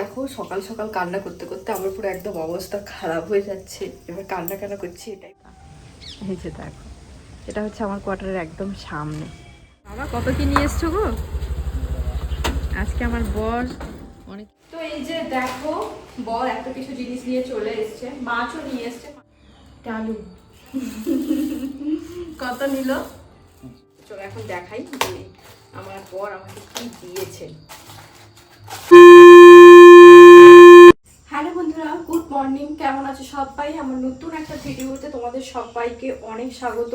দেখো সকাল সকাল কান্না করতে করতে আমার পুরো একদম অবস্থা খারাপ হয়ে যাচ্ছে। এবার কান্না কান্না করছি এটাই এই যে দেখো এটা হচ্ছে আমার কোয়ার্টারের একদম সামনে। বাবা কত কি নিয়ে এসছো গো? আজকে আমার বর অনেক তো এই যে দেখো বর এত কিছু জিনিস নিয়ে চলে এসছে। মাছও নিয়ে এসছে। কালু কত নিল? চলো এখন দেখাই যে আমার বর আমাকে কি দিয়েছে। মর্নিং, কেমন আছো সবাই? আমার নতুন একটা ভিডিওতে তোমাদের সবাইকে অনেক স্বাগত।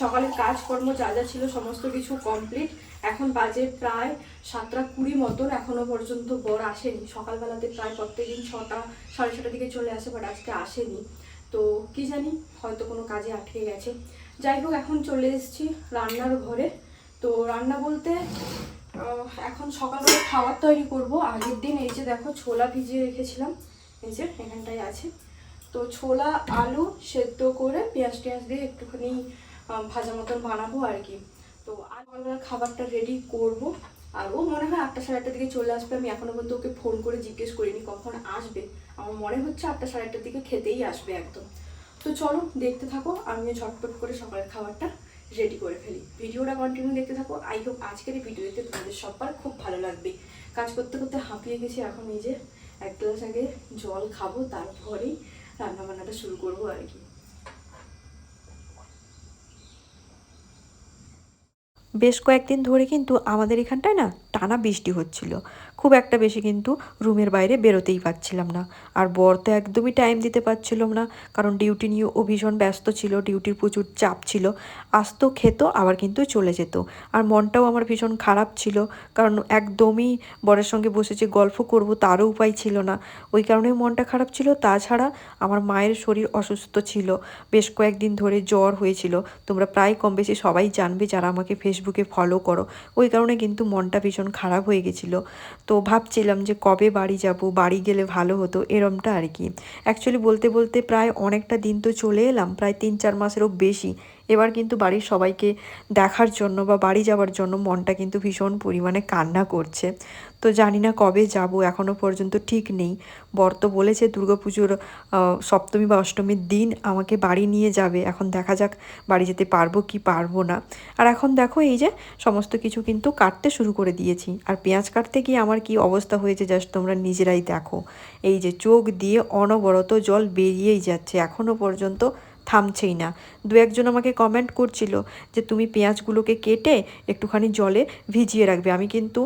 সকালের কাজকর্ম যা যা ছিল সমস্ত কিছু কমপ্লিট এখন বাজে প্রায় সাতটা কুড়ি মতন, এখনও পর্যন্ত বর আসেনি। সকালবেলাতে প্রায় প্রত্যেকদিন ছটা, সাড়ে ছটার দিকে চলে আসে বাট আজকে আসেনি। তো কি জানি, হয়তো কোনো কাজে আটকে গেছে। যাই হোক, এখন চলে এসেছি রান্নার ঘরে। তো রান্না বলতে এখন সকালবেলা খাবার তৈরি করব। আগের দিন এই যে দেখো, ছোলা ভিজিয়ে রেখেছিলাম। এই যে, এখানটায় আছে। তো ছোলা, আলু সেদ্ধ করে পেঁয়াজ টেঁয়াজ দিয়ে একটুখানি ভাজা মতন বানাবো আর কি। তো আর সকালবেলা খাবারটা রেডি করব। আর ও মনে হয় আটটা সাড়ে আটটার দিকে চলে আসবে। আমি এখনও পর্যন্ত ওকে ফোন করে জিজ্ঞেস করিনি কখন আসবে। আমার মনে হচ্ছে আটটা সাড়ে আটটার দিকে খেতেই আসবে একদম। তো চলো দেখতে থাকো। আমিও ঝটপট করে সকালের খাবারটা রেডি করে ফেলি। ভিডিওটা কন্টিনিউ দেখতে থাকো। আই হোপ আজকের এই ভিডিওতে তোমাদের সবার খুব ভালো লাগবে। কাজ করতে করতে হাঁপিয়ে গেছি এখন এই যে এক গ্লাস আগে জল খাব তারপরেই রান্না বান্নাটা শুরু করব আর কি। বেশ কয়েকদিন ধরে কিন্তু আমাদের এখানটায় না টানা বৃষ্টি হচ্ছিল। খুব একটা বেশি কিন্তু রুমের বাইরে বেরোতেই পারছিলাম না। আর বর তো একদমই টাইম দিতে পারছিলাম না, কারণ ডিউটি নিয়ে ও ভীষণ ব্যস্ত ছিল ডিউটির প্রচুর চাপ ছিল। আসতো খেত, আবার কিন্তু চলে যেত। আর মনটাও আমার ভীষণ খারাপ ছিল, কারণ একদমই বরের সঙ্গে বসে যে গল্প করব তারও উপায় ছিল না। ওই কারণে মনটা খারাপ ছিল। তাছাড়া আমার মায়ের শরীর অসুস্থ ছিল। বেশ কয়েকদিন ধরে জ্বর হয়েছিল। তোমরা প্রায় কম বেশি সবাই জানবে যারা আমাকে ফেসবুকে ফলো করো। ওই কারণে কিন্তু মনটা ভীষণ খারাপ হয়ে গেছিল। তো ভাবছিলাম যে কবে বাড়ি যাব, বাড়ি গেলে ভালো হতো, এরমটা আর কি। অ্যাকচুয়ালি বলতে বলতে প্রায় অনেকটা দিন তো চলে এলাম, প্রায় তিন চার মাসেরও বেশি। এবার কিন্তু বাড়ির সবাইকে দেখার জন্য বা বাড়ি যাওয়ার জন্য মনটা কিন্তু ভীষণ পরিমাণে কান্না করছে। তো জানি না কবে যাব এখনও পর্যন্ত ঠিক নেই। বর তো বলেছে দুর্গাপুজোর সপ্তমী বা অষ্টমীর দিন আমাকে বাড়ি নিয়ে যাবে। এখন দেখা যাক বাড়ি যেতে পারব কি পারব না। আর এখন দেখো এই যে সমস্ত কিছু কিন্তু কাটতে শুরু করে দিয়েছি। আর পেঁয়াজ কাটতে গিয়ে আমার কি অবস্থা হয়েছে জাস্ট তোমরা নিজেরাই দেখো। এই যে চোখ দিয়ে অনবরত জল বেরিয়েই যাচ্ছে। এখনও পর্যন্ত থামছেই না। দু একজন আমাকে কমেন্ট করছিল যে, তুমি পেঁয়াজগুলোকে কেটে একটুখানি জলে ভিজিয়ে রাখবে। আমি কিন্তু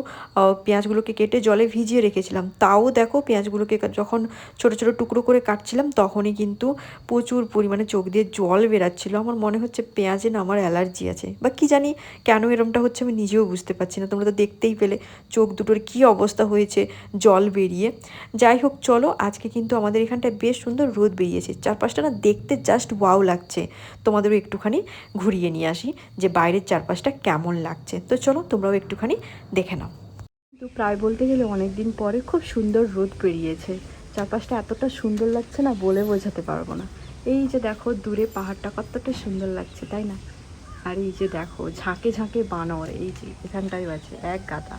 পেঁয়াজগুলোকে কেটে জলে ভিজিয়ে রেখেছিলাম। তাও দেখো পেঁয়াজগুলোকে যখন ছোট ছোট টুকরো করে কাটছিলাম, তখনই কিন্তু প্রচুর পরিমাণে চোখ দিয়ে জল বেরাচ্ছিল। আমার মনে হচ্ছে পেঁয়াজে না আমার অ্যালার্জি আছে। বা কি জানি কেন এরমটা হচ্ছে আমি নিজেও বুঝতে পারছি না। তোমরা তো দেখতেই পেলে চোখ দুটোর কি অবস্থা হয়েছে জল বেরিয়ে। যাই হোক, চলো আজকে কিন্তু আমাদের এখানটায় বেশ সুন্দর রোদ বেরিয়েছে। চারপাশটা না দেখতে জাস্ট ওয়াও লাগছে। তোমাদেরও একটুখানি ঘুরিয়ে নিয়ে আসি যে বাইরের চারপাশটা কেমন লাগছে। তো চলো তোমরাও একটুখানি দেখে নাও। তো প্রায় বলতে গেলে অনেক দিন পরে খুব সুন্দর রোদ বেরিয়েছে। চারপাশটা এতটা সুন্দর লাগছে না বলে বোঝাতে পারব না। এই যে দেখো দূরে পাহাড়টা কতটা সুন্দর লাগছে, তাই না? আর এই যে দেখো ঝাঁকে ঝাঁকে বানর, এই যে এখানটাই আছে এক গাদা।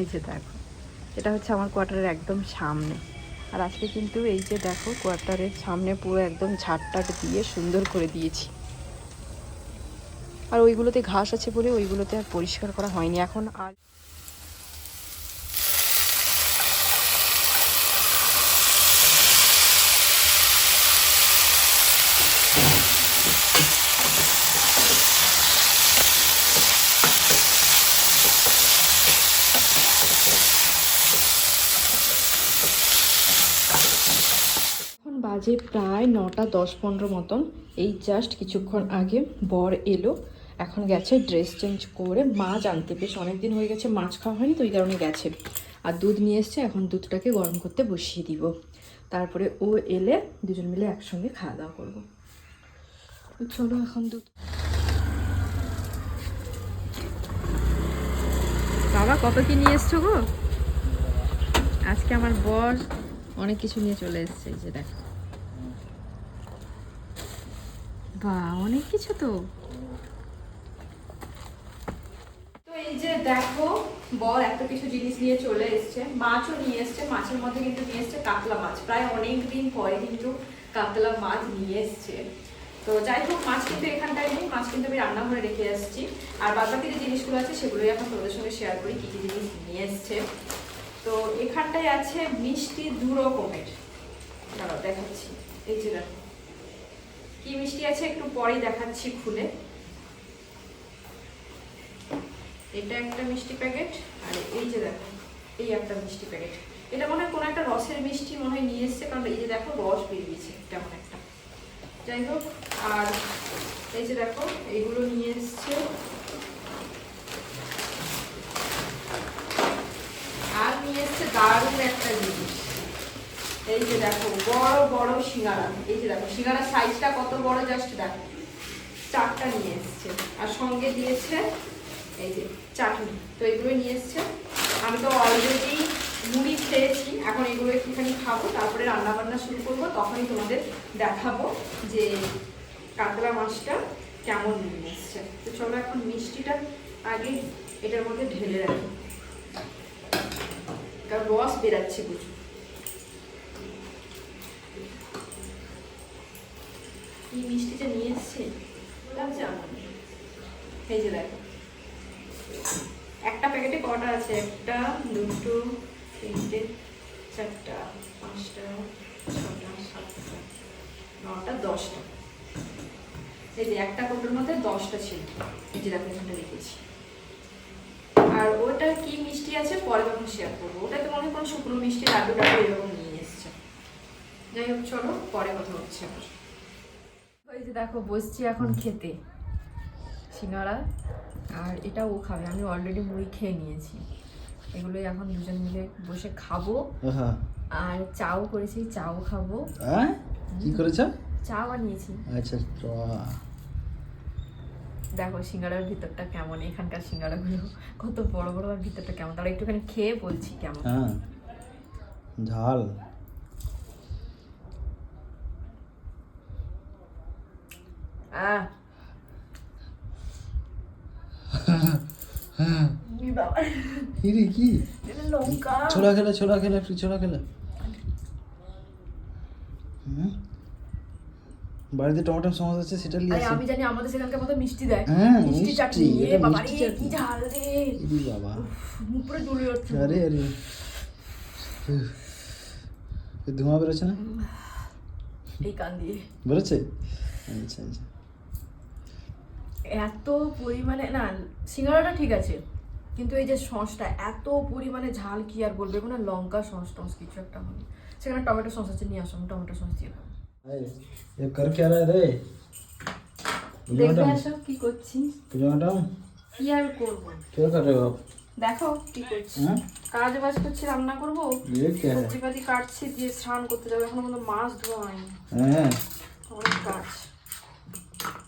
এই যে দেখো, এটা হচ্ছে আমার কোয়ার্টারের একদম সামনে। আর আজকে কিন্তু এই যে দেখো কোয়ার্টারের সামনে পুরো একদম ঝাড়টাট দিয়ে সুন্দর করে দিয়েছি। আর ওইগুলোতে ঘাস আছে বলে ওইগুলোতে আর পরিষ্কার করা হয়নি। এখন আর বাজে প্রায় নটা দশ পনেরো মতন। এই জাস্ট কিছুক্ষণ আগে বর এলো। এখন গেছে ড্রেস চেঞ্জ করে। মাছ আনতে বেশ অনেকদিন হয়ে গেছে, মাছ খাওয়া হয়নি তো ওই কারণে গেছে। আর দুধ নিয়ে এসছে, এখন দুধটাকে গরম করতে বসিয়ে দিব। তারপরে ও এলে দুজন মিলে একসঙ্গে খাওয়া দাওয়া করব। চলো এখন দুধ। বাবা কত কি নিয়ে এসছো গো? আজকে আমার বর অনেক কিছু নিয়ে চলে এসেছে যে দেখো। বা, অনেক কিছু তো। তো এই যে দেখো বল এত কিছু জিনিস নিয়ে চলে এসছে। মাছও নিয়ে এসছে। মাছের মধ্যে কিন্তু নিয়ে এসছে কাতলা মাছ। প্রায় অনেক দিন পরে কিন্তু কাতলা মাছ নিয়ে এসছে। তো যাই হোক, মাছ কিন্তু এখানটায় নেই। মাছ কিন্তু আমি রান্নাঘরে রেখে আসছি। আর বাদ বাকি যে জিনিসগুলো আছে, সেগুলোই এখন তোমাদের সঙ্গে শেয়ার করি, কী কী জিনিস নিয়ে এসছে। তো এখানটায় আছে মিষ্টি দু রকমের। দেখাচ্ছি। এই যে দেখো। কি মিষ্টি আছে একটু পরেই দেখাচ্ছি খুলে। এটা একটা মিষ্টি প্যাকেট, আর এই যে দেখো, এই একটা মিষ্টি প্যাকেট। এটা মনে হয় কোনো একটা রসের মিষ্টি মনে হয় নিয়ে এসছে, কারণ এই যে দেখো রস বেরিয়েছে তেমন একটা। যাই হোক, আর এই যে দেখো এইগুলো নিয়ে এসছে। আর নিয়ে এসছে দারুণ একটা জিনিস। এই যে দেখো, বড় বড় সিঙ্গারা। এই যে দেখো, সিঙ্গারার সাইজটা কত বড় জাস্ট দেখো। চারটা নিয়ে এসছে। আর সঙ্গে দিয়েছে এই যে চাটনি। তো এগুলো নিয়ে এসছে। আমি তো অলরেডি মুড়ি খেয়েছি। এখন এগুলো একটুখানি খাব, তারপরে রান্না বান্না শুরু করব। তখনই তোমাদের দেখাবো যে কাতলা মাছটা কেমন নিয়ে এসছে। তো চলো এখন মিষ্টিটা আগে এটার মধ্যে ঢেলে রাখি। কারণ রস বেরাচ্ছে প্রচুর। কি মিষ্টিটা নিয়ে এসছে গোলাপ জামুন এই যে দেখো। একটা প্যাকেটে কটা আছে? একটা, দুটো, তিনটে, চারটা, পাঁচটা, ছটা, সাতটা, নটা, দশটা। এই যে একটা কোটোর মধ্যে দশটা ছিল। এই যে দেখো এখানে রেখেছি। আর ওটা কি মিষ্টি আছে? পরে তখন শেয়ার করব। ওটাতে মনে হয় কোনো শুকনো মিষ্টি, লাড্ডু, টাড্ডু এরকম নিয়ে এসছে। যাই হোক, চলো, পরে কথা হচ্ছে আমার ওই যে দেখো বসছি এখন খেতে। সিঙ্গারা আর এটা ও খাবে। আমি অলরেডি মুড়ি খেয়ে নিয়েছি। এগুলোই এখন দুজন মিলে বসে খাব। আর চাও করেছি চাও খাব। হ্যাঁ কি করেছ? চা বানিয়েছি। আচ্ছা দেখো সিঙ্গারার ভিতরটা কেমন? এখানকার সিঙ্গারাগুলো কত বড় বড় আর ভিতরটা কেমন? তারা একটুখানি খেয়ে বলছি কেমন। হ্যাঁ। ঝাল। কি? ছোলা খেলে ছোলা খেলে একটু ছোলা খেলে। বাড়িতে আছে সেটা নিয়ে আমি জানি আমাদের সেখানকার মতো মিষ্টি দেয়। হ্যাঁ, মিষ্টি চাটনি। এ বাবা রে কি ঝাল রে। বাবা। মুখ পুরো জ্বলে যাচ্ছে। আরে আরে। ধোঁয়া বেরোচ্ছে না? এই কান দিয়ে। বেরোচ্ছে? আচ্ছা আচ্ছা। এত পরিমাণে না সিঙ্গারাটা ঠিক আছে কিন্তু এই যে সসটা এত পরিমাণে ঝাল কি আর বলবে? না লঙ্কা সস টস কিছু একটা হবে। সেখানে টমেটো সস আছে নিয়ে আসো আমি টমেটো সস দিয়ে খাব। কি কি আর দেখো কি করছি। কাজ বাজ করছি রান্না করব। দিয়ে স্নান করতে মাছ ধোয়া হয়নি।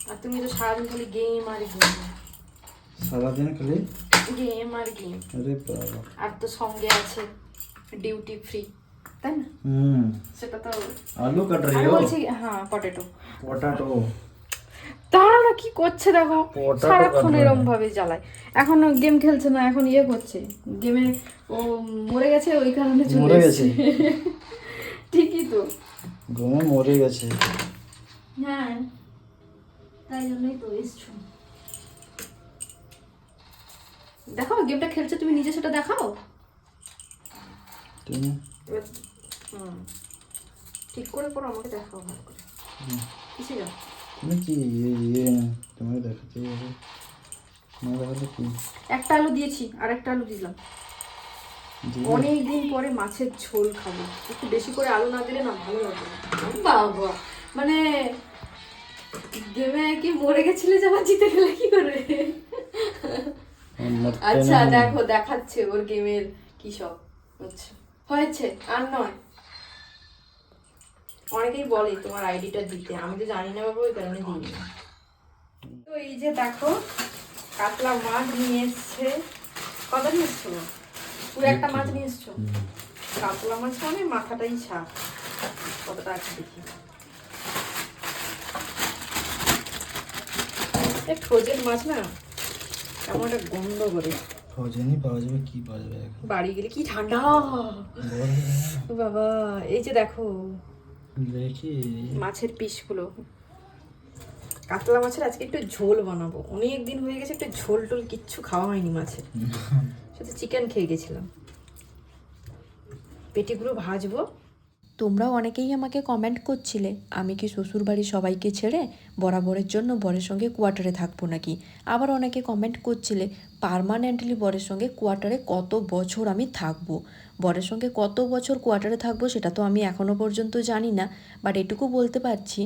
আর তুমি তো সারাদিন খালি গেম আর গেম সারাদিন খালি? গেম আর গেম আরে বাবা। আর তো সঙ্গে আছে ডিউটি ফ্রি তাই না? হুম। সেটা তো আলু কাট রহে হো বলছি হ্যাঁ পটেটো পটাটো তারা না কি করছে দেখো? সারাক্ষণ এরম ভাবে জ্বালায়। এখন গেম খেলছে না এখন ইয়ে করছে। গেমে ও মরে গেছে ওই কারণে চলে গেছে। ঠিকই তো। গেমে মরে গেছে। হ্যাঁ। তাই জন্যই তো এসছো। দেখো গেমটা খেলছে তুমি নিজে সেটা দেখাও। তুমি? ঠিক করে পড়ো আমাকে দেখাও ভালো করে। কিসে যাও? তুমি কি ইয়ে ইয়ে তোমাকে দেখাতে হবে না দেখালে কি? একটা আলু দিয়েছি আর একটা আলু দিলাম। দিলে? অনেক দিন পরে মাছের ঝোল খাব। একটু বেশি করে আলু না দিলে না ভালো লাগবে বাবা! মানে গেমে কি মরে গেছিলে যে আবার জিতে গেলে কি করে? আচ্ছা দেখো দেখাচ্ছে ওর গেমের কি সব। আচ্ছা হয়েছে আর নয়। অনেকেই বলে তোমার আইডিটা দিতে। আমি তো জানি না বাবা ওই কারণে দিই না তো এই যে দেখো কাতলা মাছ নিয়ে এসছে। কত নিয়ে এসছো পুরো একটা মাছ নিয়ে এসছো? কাতলা মাছ মানে মাথাটাই ছাপ। কতটা আছে দেখি। ফ্রোজেন মাছ না কেমন একটা গন্ধ করে। ফ্রোজেনই পাওয়া যাবে কি পাওয়া যাবে বাড়ি গেলে কি ঠান্ডা? বাবা এই যে দেখো দেখি। মাছের পিসগুলো। কাতলা মাছের আজকে একটু ঝোল বানাবো। অনেক দিন হয়ে গেছে একটু ঝোল টোল কিচ্ছু খাওয়া হয়নি মাছের। শুধু চিকেন খেয়ে গেছিলাম। পেটিগুলো ভাজবো। তোমরাও অনেকেই আমাকে কমেন্ট করছিলে, আমি কি শ্বশুরবাড়ি সবাইকে ছেড়ে বরাবরের জন্য বরের সঙ্গে কোয়ার্টারে থাকব নাকি? আবার অনেকে কমেন্ট করছিলে পারমানেন্টলি বরের সঙ্গে কোয়ার্টারে কত বছর আমি থাকব? বরের সঙ্গে কত বছর কোয়ার্টারে থাকব সেটা তো আমি এখনও পর্যন্ত জানি না বাট এটুকু বলতে পারছি,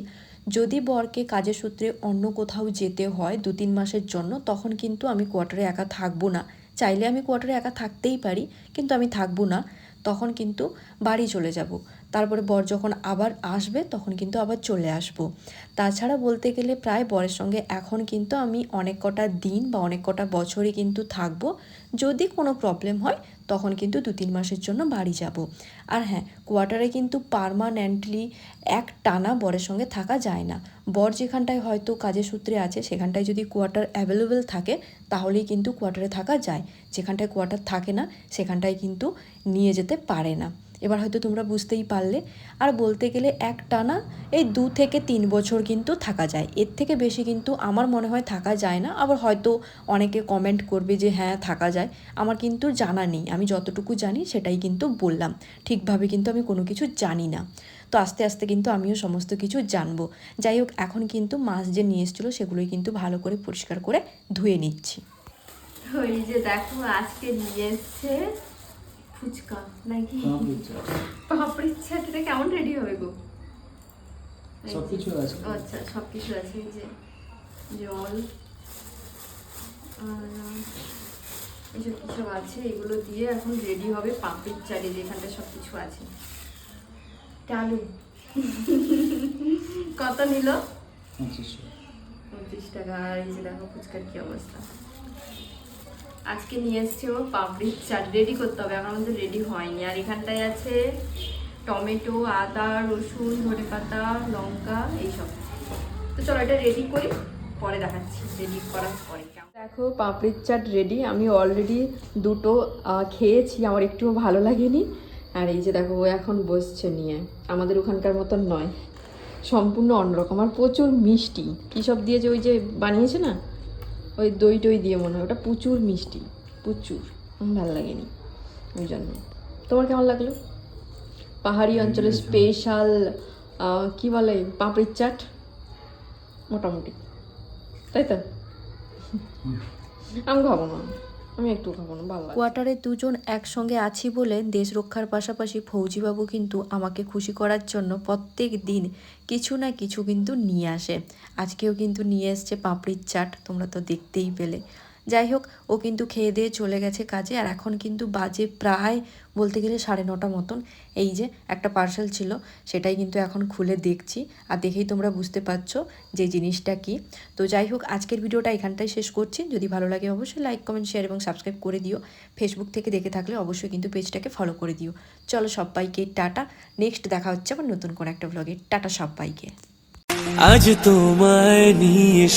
যদি বরকে কাজের সূত্রে অন্য কোথাও যেতে হয় দু তিন মাসের জন্য, তখন কিন্তু আমি কোয়ার্টারে একা থাকব না। চাইলে আমি কোয়ার্টারে একা থাকতেই পারি, কিন্তু আমি থাকব না, তখন কিন্তু বাড়ি চলে যাব। তারপরে বর যখন আবার আসবে, তখন কিন্তু আবার চলে আসব। তাছাড়া বলতে গেলে প্রায় বরের সঙ্গে এখন কিন্তু আমি অনেক কটা দিন বা অনেক কটা বছরই কিন্তু থাকব। যদি কোনো প্রবলেম হয়, তখন কিন্তু দু তিন মাসের জন্য বাড়ি যাব। আর হ্যাঁ কোয়ার্টারে কিন্তু পারমানেন্টলি এক টানা বরের সঙ্গে থাকা যায় না। বর যেখানটায় হয়তো কাজের সূত্রে আছে, সেখানটায় যদি কোয়ার্টার অ্যাভেলেবেল থাকে, তাহলেই কিন্তু কোয়ার্টারে থাকা যায়। যেখানটায় কোয়ার্টার থাকে না, সেখানটায় কিন্তু নিয়ে যেতে পারে না। এবার হয়তো তোমরা বুঝতেই পারলে। আর বলতে গেলে এক টানা এই দু থেকে তিন বছর কিন্তু থাকা যায়। এর থেকে বেশি কিন্তু আমার মনে হয় থাকা যায় না। আবার হয়তো অনেকে কমেন্ট করবে যে হ্যাঁ থাকা যায়। আমার কিন্তু জানা নেই। আমি যতটুকু জানি সেটাই কিন্তু বললাম। ঠিকভাবে কিন্তু আমি কোনো কিছু জানি না। তো আস্তে আস্তে কিন্তু আমিও সমস্ত কিছু জানব। যাই হোক, এখন কিন্তু মাছ যে নিয়ে এসেছিল সেগুলোই কিন্তু ভালো করে পরিষ্কার করে ধুয়ে নিচ্ছি। ওই যে দেখো, আজকে নিয়ে এসছে ফুচকা নাকি? পাপড়ির চাট এটা কেমন রেডি হবে গো? সবকিছু আছে। আচ্ছা সব কিছু আছে যে জল আর এইসব কিছু আছে এগুলো দিয়ে এখন রেডি হবে পাপড়ির চাটে যেখানটা সব কিছু আছে। চালু কত নিল? পঁচিশ টাকা আর এই যে দেখো ফুচকার কি অবস্থা। আজকে নিয়ে এসছে ও পাপড়ির চাট রেডি করতে হবে, এখন আমাদের রেডি হয়নি। আর এখানটায় আছে টমেটো, আদা, রসুন ধনে পাতা লঙ্কা, এইসব। তো চলো এটা রেডি করি, পরে দেখাচ্ছি। রেডি করার পরে দেখো, পাপড়ির চাট রেডি আমি অলরেডি দুটো খেয়েছি, আমার একটুও ভালো লাগেনি। আর এই যে দেখো, ও এখন বসছে নিয়ে। আমাদের ওখানকার মতন নয়। সম্পূর্ণ অন্যরকম। আর প্রচুর মিষ্টি। কী সব দিয়ে যে ওই যে বানিয়েছে না? ওই দই টই দিয়ে মনে হয়। ওটা প্রচুর মিষ্টি প্রচুর। আমার ভালো লাগেনি ওই জন্য। তোমার কেমন লাগল? পাহাড়ি অঞ্চলের স্পেশাল কি বলে পাপড়ির চাট? মোটামুটি। তাই তো? আমি খাব না। আমি একটু ভালো কোয়ার্টারে দুজন একসঙ্গে আছি বলে দেশ রক্ষার পাশাপাশি ফৌজিবাবু কিন্তু আমাকে খুশি করার জন্য প্রত্যেক দিন কিছু না কিছু কিন্তু নিয়ে আসে। আজকেও কিন্তু নিয়ে এসছে পাপড়ির চাট, তোমরা তো দেখতেই পেলে। যাই হোক ও কিন্তু খেয়ে দিয়ে চলে গেছে কাজে। আর এখন কিন্তু বাজে প্রায় বলতে গেলে সাড়ে নটা মতন। এই যে একটা পার্সেল ছিল, সেটাই কিন্তু এখন খুলে দেখছি। আর দেখেই তোমরা বুঝতে পারছ যে জিনিসটা কি। তো যাই হোক আজকের ভিডিওটা এখানটাই শেষ করছি। যদি ভালো লাগে অবশ্যই লাইক কমেন্ট শেয়ার এবং সাবস্ক্রাইব করে দিও। ফেসবুক থেকে দেখে থাকলে অবশ্যই কিন্তু পেজটাকে ফলো করে দিও। চলো সবাইকে টাটা। নেক্সট দেখা হচ্ছে আবার নতুন কোনো একটা ব্লগে টাটা সবাইকে। আজ তোমায় নিয়ে